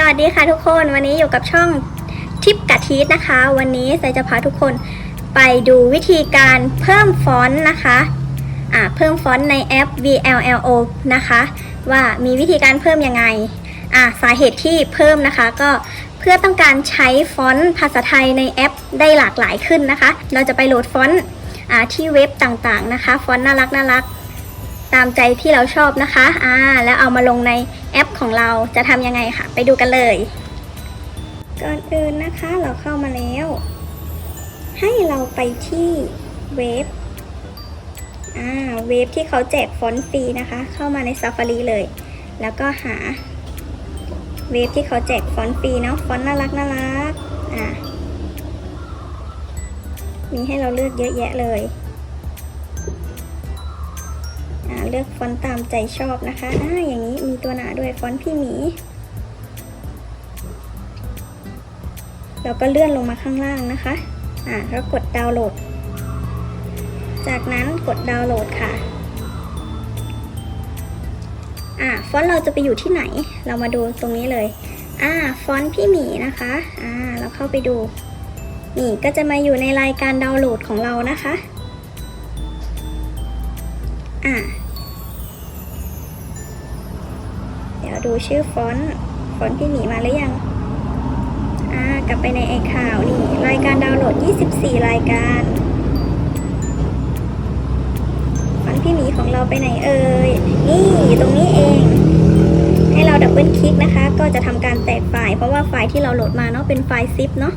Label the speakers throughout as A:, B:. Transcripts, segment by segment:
A: สวัสดีค่ะทุกคนวันนี้อยู่กับช่องทิปกะทีสนะคะ วันนี้ใส่จะพาทุกคนไปดูวิธีการเพิ่มฟอนต์นะคะอ่าเพิ่มฟอนต์ในแอป VLLO นะคะ ว่ามีวิธีการเพิ่มยังไงอ่าสาเหตุที่เพิ่มนะคะ ก็เพื่อต้องการใช้ฟอนต์ภาษาไทยในแอปได้หลากหลายขึ้นนะคะ เราจะไปโหลดฟอนต์อ่าที่เว็บต่างๆนะคะ ฟอนต์น่ารักน่ารักตามใจที่เราชอบนะคะอ่าแล้วเอามาลงใน แอปของเราจะทำยังไงค่ะ ไปดูกันเลย ก่อนอื่นนะคะเราเข้ามาแล้ว ให้เราไปที่เว็บอ่าเว็บที่เขาแจกฟอนต์ฟรีนะคะ เข้ามาใน Safari เลย แล้วก็หาเว็บที่เขาแจกฟอนต์ฟรีเนาะฟอนต์น่ารักน่ารักอ่ามีให้เราเลือกเยอะแยะเลย เลือกฟอนต์ตามใจชอบนะคะอ่าอย่างนี้มีตัวหนาด้วยฟอนต์พี่หมี เราก็เลื่อนลงมาข้างล่างนะคะ อ่าแล้วกดดาวน์โหลด จากนั้นกดดาวน์โหลดค่ะ อ่าฟอนต์เราจะไปอยู่ที่ไหน เรามาดูตรงนี้เลย อ่าฟอนต์พี่หมีนะคะ อ่าเราเข้าไปดู นี่ก็จะมาอยู่ในรายการดาวน์โหลดของเรานะคะ อะ ดูชื่อฟอนต์ฟอนต์พี่หมีมาหรือยังอ่ากลับไปในไอข่าวนี่ รายการดาวน์โหลด 24 รายการฟอนต์พี่หมีของเราไปไหนเอ่ย นี่ตรงนี้เอง ให้เราดับเบิลคลิกนะคะ ก็จะทำการแตกไฟล์เพราะว่าไฟล์ที่เราโหลดมาเนาะเป็นไฟล์ซิปเนาะ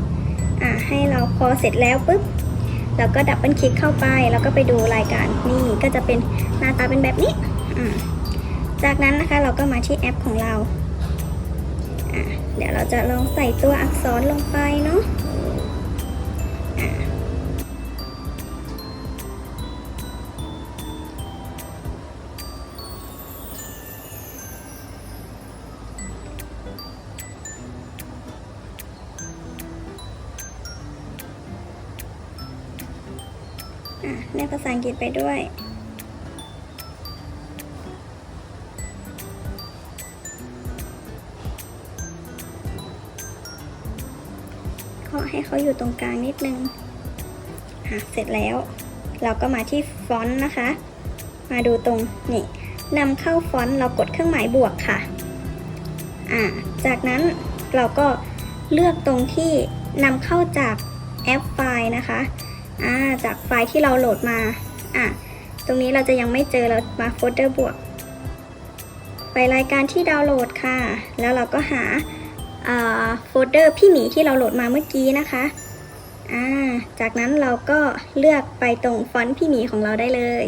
A: อ่าให้เราพอเสร็จแล้วปุ๊บแล้วก็ดับเบิลคลิกเข้าไป แล้วก็ไปดูรายการนี่ก็จะเป็นหน้าตาเป็นแบบนี้อ่า จากนั้นนะคะเราก็มาที่แอปของเรา เดี๋ยวเราจะลองใส่ตัวอักษรลงไปเนาะอ่าอะเรียกภาษาอังกฤษไปด้วย ก็ให้เขาอยู่ตรงกลางนิดนึงอะเสร็จแล้ว เราก็มาที่ฟอนต์นะคะ มาดูตรงนี่นำเข้าฟอนต์เรากดเครื่องหมายบวกค่ะอ่าจากนั้นเราก็เลือกตรงที่นำเข้าจากแอปไฟล์นะคะอ่าจากไฟล์ที่เราโหลดมาอะตรงนี้เราจะยังไม่เจอเรามาโฟลเดอร์บวก ไปรายการที่ดาวน์โหลดค่ะ แล้วเราก็หา โฟลเดอร์พี่หมีที่เราโหลดมาเมื่อกี้นะคะอ่าจากนั้นเราก็เลือกไปตรงฟอนต์พี่หมีของเราได้เลย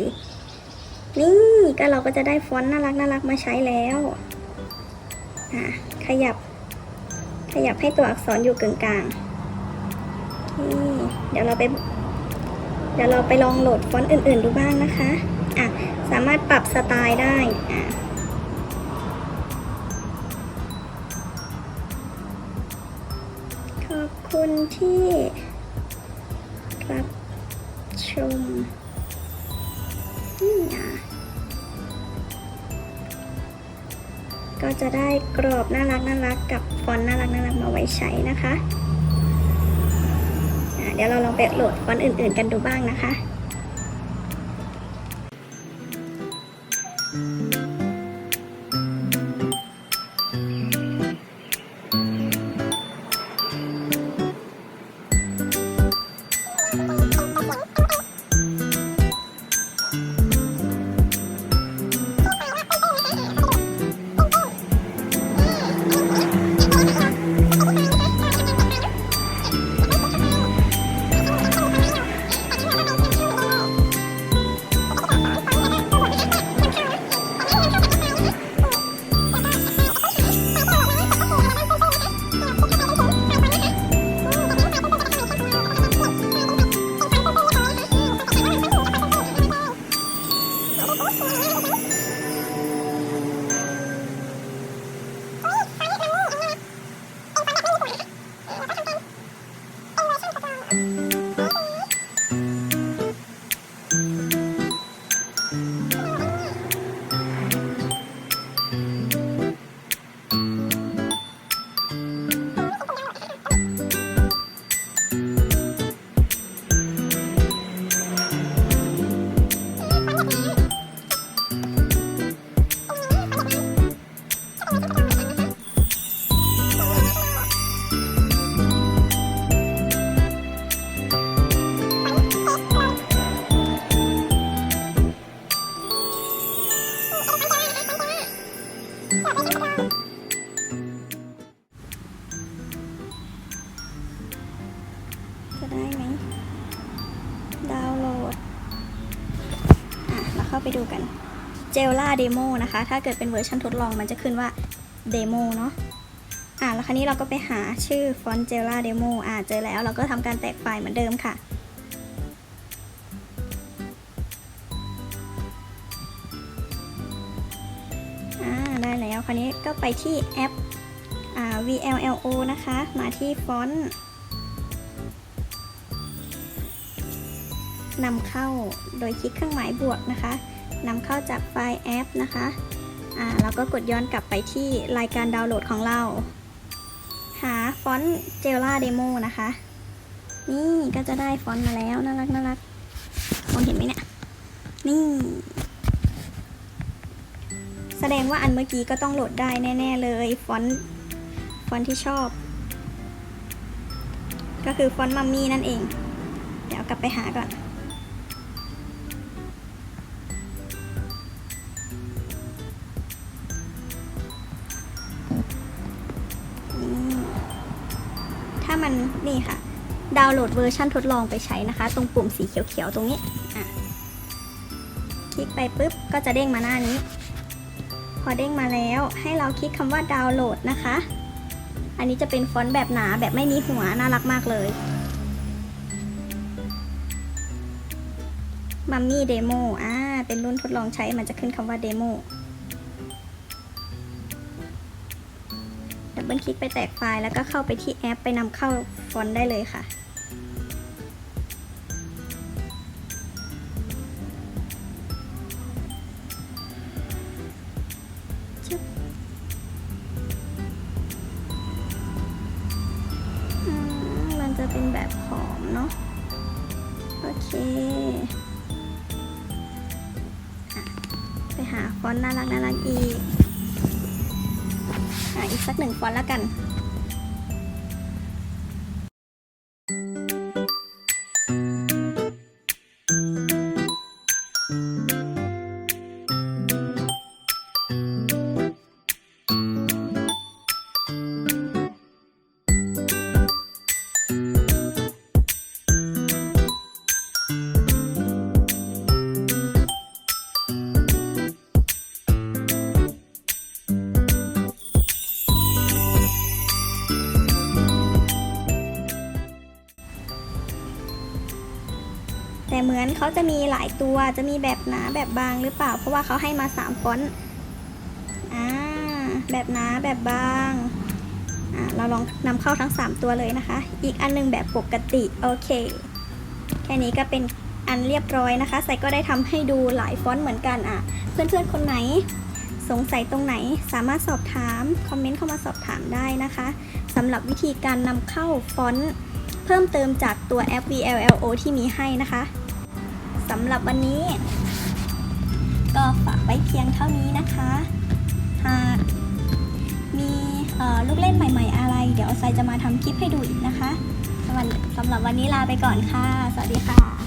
A: นี่ก็เราก็จะได้ฟอนต์น่ารักน่ารักมาใช้แล้วอ่าขยับ ขยับให้ตัวอักษรอยู่กึ่งกลางนี่เดี๋ยวเราไปเดี๋ยวเราไปลองโหลดฟอนต์อื่น ๆ ดูบ้างนะคะอะสามารถปรับสไตล์ได้อะ คุณที่รับชมนี่นะก็จะได้กรอบน่ารักน่ารักกับฟอนต์น่ารักน่ารักมาไว้ใช้นะคะอะเดี๋ยวเราลองไปโหลดฟอนต์อื่น ๆ กันดูบ้างนะคะ
B: เจ
A: ลล่าเดโมนะคะ ถ้าเกิดเป็นเวอร์ชันทดลองมันจะขึ้นว่าเดโมเนาะอะแล้วคราวนี้เราก็ไปหาชื่อฟอนต์เจล่าเดโมอะเจอแล้วเราก็ทำการแตกไฟล์เหมือนเดิมค่ะอ่าได้แล้วคราวนี้ก็ไปที่แอปอ่า VLLO นะคะ มาที่ฟอนต์นำเข้าโดยคลิกเครื่องหมายบวกนะคะ นำเข้าจากไฟล์แอปนะคะอ่าแล้วก็กดย้อนกลับไปที่รายการดาวน์โหลดของเรา หาฟอนต์เจลล่าเดโมนะคะ นี่ก็จะได้ฟอนต์มาแล้ว น่ารักน่ารักมองเห็นไหมเนี่ย นี่ แสดงว่าอันเมื่อกี้ก็ต้องโหลดได้แน่ ๆ เลย ฟอนต์ฟอนต์ที่ชอบ ก็คือฟอนต์มัมมี่นั่นเอง เดี๋ยวกลับไปหาก่อน นี่ค่ะ ดาวน์โหลดเวอร์ชันทดลองไปใช้นะคะ ตรงปุ่มสีเขียวๆตรงนี้คลิกไปปุ๊บก็จะเด้งมาหน้านี้ พอเด้งมาแล้วให้เราคลิกคำว่าดาวน์โหลดนะคะ อันนี้จะเป็นฟอนต์แบบหนาแบบไม่มีหัวน่ารักมากเลยมัมมี่เดโมอ่าเป็นรุ่นทดลองใช้มันจะขึ้นคำว่าเดโม ดับเบิลคลิกไปแตกไฟล์แล้วก็เข้าไปที่แอปไปนำเข้าฟอนต์ได้เลยค่ะ มันจะเป็นแบบผอมเนาะ โอเค ไปหาฟอนต์น่ารักน่ารักอีก อีกสักหนึ่งฟอนต์แล้วกัน แต่เหมือนเขาจะมีหลายตัวจะมีแบบหนาแบบบางหรือเปล่า เพราะว่าเขาให้มา3ฟอนต์อ่าแบบหนาแบบบางอ่าเราลองนำเข้าทั้ง 3 ตัวเลยนะคะ อีกอันหนึงแบบปกติโอเค แค่นี้ก็เป็นอันเรียบร้อยนะคะ ใส่ก็ได้ทำให้ดูหลายฟอนต์เหมือนกันอะ เพื่อนๆคนไหนสงสัยตรงไหนสามารถสอบถามคอมเมนต์เข้ามาสอบถามได้นะคะสำหรับวิธีการนำเข้าฟอนต์เพิ่มเติมจากตัวแอป VLLO ที่มีให้นะคะ สำหรับวันนี้ ก็ฝากไว้เพียงเท่านี้นะคะ หากมีลูกเล่นใหม่ๆอะไร เดี๋ยวไซจะมาทำคลิปให้ดูอีกนะคะสำหรับวันนี้ลาไปก่อนค่ะ สวัสดีค่ะ